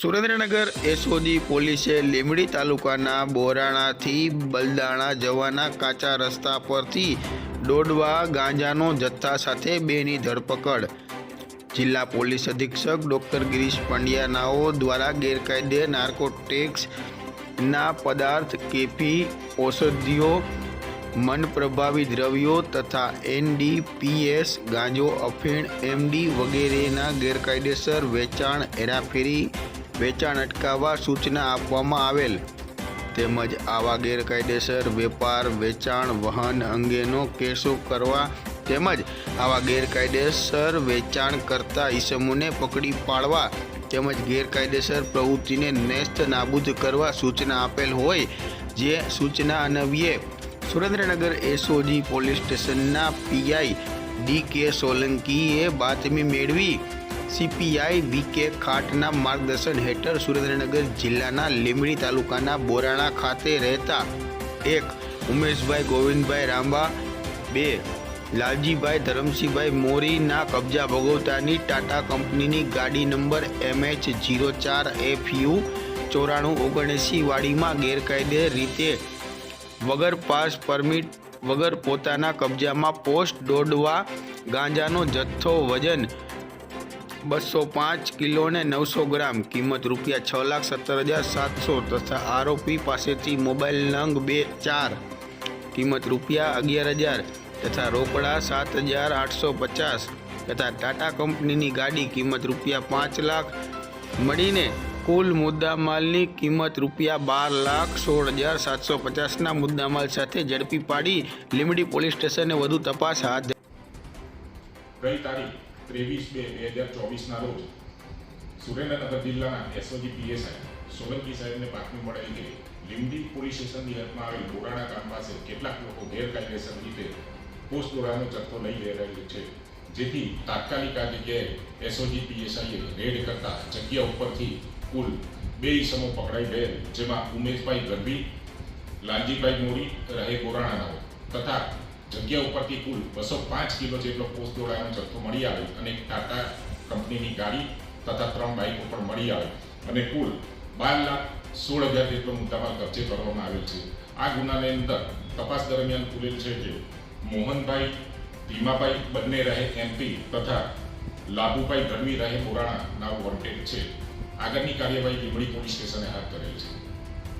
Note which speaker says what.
Speaker 1: Surendranagar SOG પોલીસે લીમડી તાલુકાના બોરાણાથી બલદાણા જવાના કાચા રસ્તા પરથી દોડવા ગાંજાનો જથ્થા સાથે બેની ધરપકડ. જિલ્લા પોલીસ અધિક્ષક ડોક્ટર ગિરીશ પંડ્યાનાઓ દ્વારા ગેરકાયદે નાર્કોટિક્સ ના પદાર્થ કેફી ઔષધિઓ મન પ્રભાવી દ્રવ્યો તથા એનડીપીએસ, ગાંજો, અફીણ, એમડી વગેરેના ગેરકાયદેસર વેચાણ, હેરાફેરી વેચાણ અટકાવવા સૂચના આપવામાં આવેલ. તેમજ આવા ગેરકાયદેસર વેપાર, વેચાણ, વહન અંગેનો કેસો કરવા તેમજ આવા ગેરકાયદેસર વેચાણ કરતા ઈસમોને પકડી પાડવા તેમજ ગેરકાયદેસર પ્રવૃત્તિને નેસ્ત નાબૂદ કરવા સૂચના આપેલ હોય, જે સૂચના અન્વયે સુરેન્દ્રનગર એસઓજી પોલીસ સ્ટેશનના પીઆઈ ડી કે સોલંકીએ બાતમી મેળવી સીપીઆઈ વી કે ખાટના માર્ગદર્શન હેઠળ સુરેન્દ્રનગર જિલ્લાના લીંબડી તાલુકાના બોરાણા ખાતે રહેતા એક ઉમેશભાઈ ગોવિંદભાઈ રાંબા બે લાલજીભાઈ ધરમસિંહભાઈ મોરીના કબજા ભોગવતાની ટાટા કંપનીની ગાડી નંબર એમએચ જીરો ચાર એફ યુ ચોરાણું ઓગણએંસી વાડીમાં ગેરકાયદે રીતે વગર પાસ પરમિટ વગર પોતાના કબજામાં પોસ્ટ દોડવા ગાંજાનો જથ્થો વજન બસો પાંચ કિલો અને નવસો ગ્રામ. કિંમત રૂપિયા છ લાખ સત્તર હજાર સાતસો તથા આરોપી પાસેથી મોબાઈલ નંગ બે ચાર. કિંમત રૂપિયા અગિયાર હજાર તથા રોકડા સાત હજાર આઠસો પચાસ તથા ટાટા કંપનીની ગાડી કિંમત રૂપિયા પાંચ લાખ મળીને કુલ મુદ્દામાલની કિંમત રૂપિયા બાર લાખ સોળ હજાર સાતસો પચાસના મુદ્દામાલ સાથે ઝડપી પાડી લીમડી પોલીસ સ્ટેશને વધુ તપાસ હાથ
Speaker 2: ગઈ તારીખ ત્રેવીસ બે બે હજાર ચોવીસના રોજ સુરેન્દ્રનગર જિલ્લાના એસઓજી પીએસઆઈ સોલંકી સાહેબને બાતમી મળેલી કે લીમડી પોલીસ સ્ટેશનની હદમાં આવેલ બોરાણા ગામ પાસે કેટલાક લોકો ગેરકાયદેસર રીતે પોસ્ટ દોરાનો જથ્થો લઈ જઈ છે, જેથી તાત્કાલિક આ જગ્યાએ એસઓજી પીએસઆઈએ રેડ કરતા જગ્યા ઉપરથી કુલ બે ઈસમો પકડાઈ ગયેલ, જેમાં ઉમેશભાઈ ગરબી, લાલજીભાઈ મોરી રહે બોરાણાના તથા જગ્યા ઉપરથી કુલ બસો પાંચ કિલો જેટલો પોસ્ટ દોરાનો જથ્થો મળી આવે અને ટાટા કંપનીની ગાડી તથા ત્રણ બાઇકો પણ મળી આવે. અને કુલ બાર લાખ સોળ હજાર જેટલો મુદ્દામાલ કબજે કરવામાં આવેલ છે. આ ગુનાની અંદર તપાસ દરમિયાન ખુલેલ છે કે મોહનભાઈ ભીમાભાઈ બંને રહે એમપી તથા લાભુભાઈ ગઢવી રહે બોરાણા નાવ વોન્ટેડ છે. આગળની કાર્યવાહી લીંબડી પોલીસ સ્ટેશને હાથ ધરેલ છે.